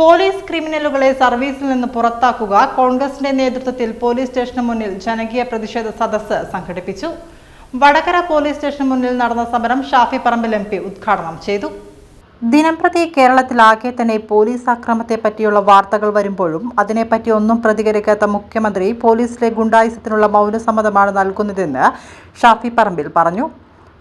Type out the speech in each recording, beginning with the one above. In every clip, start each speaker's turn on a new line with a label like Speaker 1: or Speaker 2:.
Speaker 1: Police ക്രിമിനലുകളെ സർവീസിൽ നിന്ന് പുറത്താക്കുക. കോൺഗ്രസിന്റെ നേതൃത്വത്തിൽ പോലീസ് സ്റ്റേഷന് മുന്നിൽ ജനകീയ പ്രതിഷേധ സദസ്സ് സംഘടിപ്പിച്ചു. വടകര പോലീസ് സ്റ്റേഷന് മുന്നിൽ നടന്ന സമരം ഷാഫി പറമ്പിൽ എം പി ഉദ്ഘാടനം ചെയ്തു. ദിനംപ്രതി കേരളത്തിലാകെ തന്നെ പോലീസ് ആക്രമത്തെ പറ്റിയുള്ള വാർത്തകൾ വരുമ്പോഴും അതിനെപ്പറ്റി ഒന്നും പ്രതികരിക്കാത്ത മുഖ്യമന്ത്രി പോലീസിലെ ഗുണ്ടായുസത്തിനുള്ള മൗനസമ്മതമാണ് നൽകുന്നതെന്ന് ഷാഫി പറമ്പിൽ പറഞ്ഞു.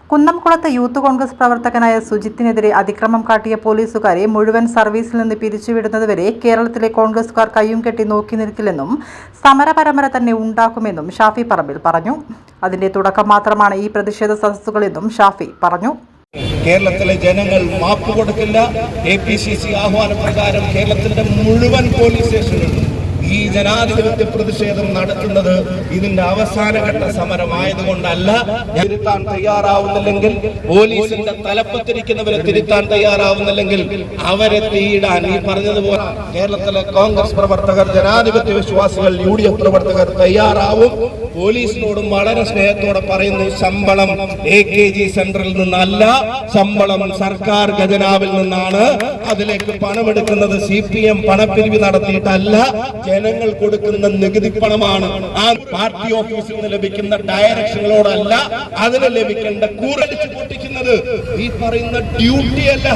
Speaker 1: കുന്നംകുളത്ത് യൂത്ത് കോൺഗ്രസ് പ്രവർത്തകനായ സുജിത്തിനെതിരെ അതിക്രമം കാട്ടിയ പോലീസുകാരെ മുഴുവൻ സർവീസിൽ നിന്ന് പിരിച്ചുവിടുന്നതുവരെ കേരളത്തിലെ കോൺഗ്രസുകാർ കയ്യും കെട്ടി നോക്കി നിൽക്കില്ലെന്നും സമരപരമ്പര തന്നെ ഉണ്ടാക്കുമെന്നും ഷാഫി പറമ്പിൽ പറഞ്ഞു. അതിന്റെ തുടക്കം മാത്രമാണ് ഈ പ്രതിഷേധ സദസ്സുകളെന്നും ഷാഫി പറഞ്ഞു.
Speaker 2: കേരളത്തിലെ ജനങ്ങൾ മാപ്പ് കൊടുക്കില്ല. എ പി സി സി ആഹ്വാന പ്രകാരം കേരളത്തിന്റെ മുഴുവൻ പോലീസ് സ്റ്റേഷനുകളും ഈ ജനാധിപത്യ പ്രതിഷേധം നടത്തുന്നത് ഇതിന്റെ അവസാനഘട്ട സമരമായതുകൊണ്ടല്ല. തിരുത്താൻ തയ്യാറാവുന്നില്ലെങ്കിൽ പോലീസിന്റെ തലപ്പത്തിരിക്കുന്നവരെ തിരുത്താൻ തയ്യാറാവുന്നില്ലെങ്കിൽ അവരെ തീയിടാൻ ഈ പറഞ്ഞതുപോലെ കേരളത്തിലെ കോൺഗ്രസ് പ്രവർത്തകർ ജനാധിപത്യ വിശ്വാസികൾ യു പ്രവർത്തകർ തയ്യാറാവും. പോലീസിനോടും വളരെ സ്നേഹത്തോടെ പറയുന്നു ശമ്പളം എ കെ ജി സെന്ററിൽ നിന്നല്ല ശമ്പളം സർക്കാർ ഖജനാവിൽ നിന്നാണ്. അതിലേക്ക് പണമെടുക്കുന്നത് സി പി എം പണപ്പിരിവ് നടത്തിയിട്ടല്ല ജനങ്ങൾ കൊടുക്കുന്ന നികുതി പണമാണ്. ആ പാർട്ടി ഓഫീസിൽ നിന്ന് ലഭിക്കുന്ന ഡയറക്ഷനുകളോടല്ല അതിന് ലഭിക്കേണ്ട കൂറടിച്ച് പൊട്ടിക്കുന്നത്. ഈ പറയുന്ന ഡ്യൂട്ടി അല്ല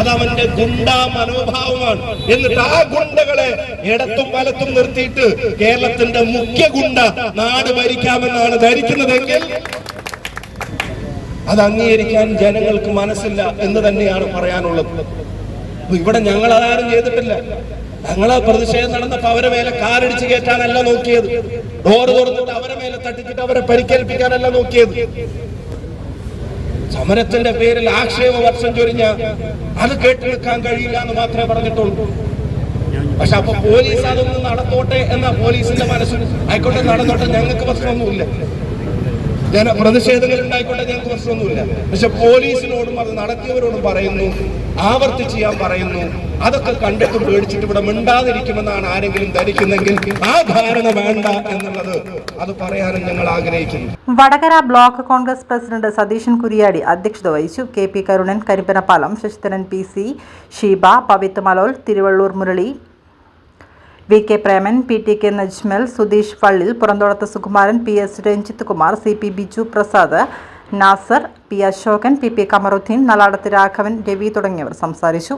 Speaker 2: അത് അവന്റെ ഗുണ്ടാ മനോഭാവമാണ്. എന്നിട്ട് ആ ഗുണ്ടകളെ ഇടത്തും വലത്തും നിർത്തിയിട്ട് കേരളത്തിന്റെ മുഖ്യ ഗുണ്ട നാട് ഭരിക്കാമെന്നാണ് ധരിക്കുന്നതെങ്കിൽ അത് അംഗീകരിക്കാൻ ജനങ്ങൾക്ക് മനസ്സില്ല എന്ന് തന്നെയാണ് പറയാനുള്ളത്. ഇവിടെ ഞങ്ങൾ അതാരും ചെയ്തിട്ടില്ല. ഞങ്ങളെ പ്രതിഷേധം നടന്നപ്പോ അവരെ മേലെ കാറടിച്ച് കയറ്റാനല്ല നോക്കിയത്. ഡോർ തുറന്നിട്ട് അവരെ മേലെ തട്ടിച്ചിട്ട് അവരെ പരിക്കേൽപ്പിക്കാനല്ല നോക്കിയത്. സമരത്തിന്റെ പേരിൽ ആക്ഷേപ വർഷം ചൊരിഞ്ഞ അത് കേട്ടെടുക്കാൻ കഴിയില്ല എന്ന് മാത്രമേ പറഞ്ഞിട്ടുള്ളൂ. പക്ഷെ അപ്പൊ പോലീസ് അതൊന്നും നടത്തോട്ടെ എന്ന പോലീസിന്റെ മനസ്സിൽ ആയിക്കോട്ടെ നടന്നോട്ടെ ഞങ്ങൾക്ക് പ്രശ്നമൊന്നുമില്ല. ഞാൻ പ്രതിഷേധങ്ങൾ ഉണ്ടായിക്കോട്ടെ ഞങ്ങൾക്ക് പ്രശ്നമൊന്നുമില്ല. പക്ഷെ പോലീസിനോടും അത് നടത്തിയവരോടും പറയുന്നു ആവർത്തിച്ച് ചെയ്യാൻ പറയുന്നു അതൊക്കെ കണ്ടിട്ട് പേടിച്ചിട്ട് ഇവിടെ മിണ്ടാതിരിക്കുമെന്നാണ് ആരെങ്കിലും ധരിക്കുന്നെങ്കിൽ ആ ധാരണ വേണ്ട എന്നുള്ളത് അത് പറയാനും ഞങ്ങൾ ആഗ്രഹിക്കുന്നു.
Speaker 1: വടകര ബ്ലോക്ക് കോൺഗ്രസ് പ്രസിഡന്റ് സതീശൻ കുരിയാടി അധ്യക്ഷത വഹിച്ചു. K P Karunan Karippanappalam Sasidharan P C Sheeba Pavith Malol Thiruvallur Murali V K Preman P T K Najmal Sudheesh Pallil Puranthodath Sukumaran P S Ranjith Kumar C P Biju Prasad Nasar P Ashokan P P Kamaruddin Naladath Raghavan Ravi തുടങ്ങിയവർ സംസാരിച്ചു.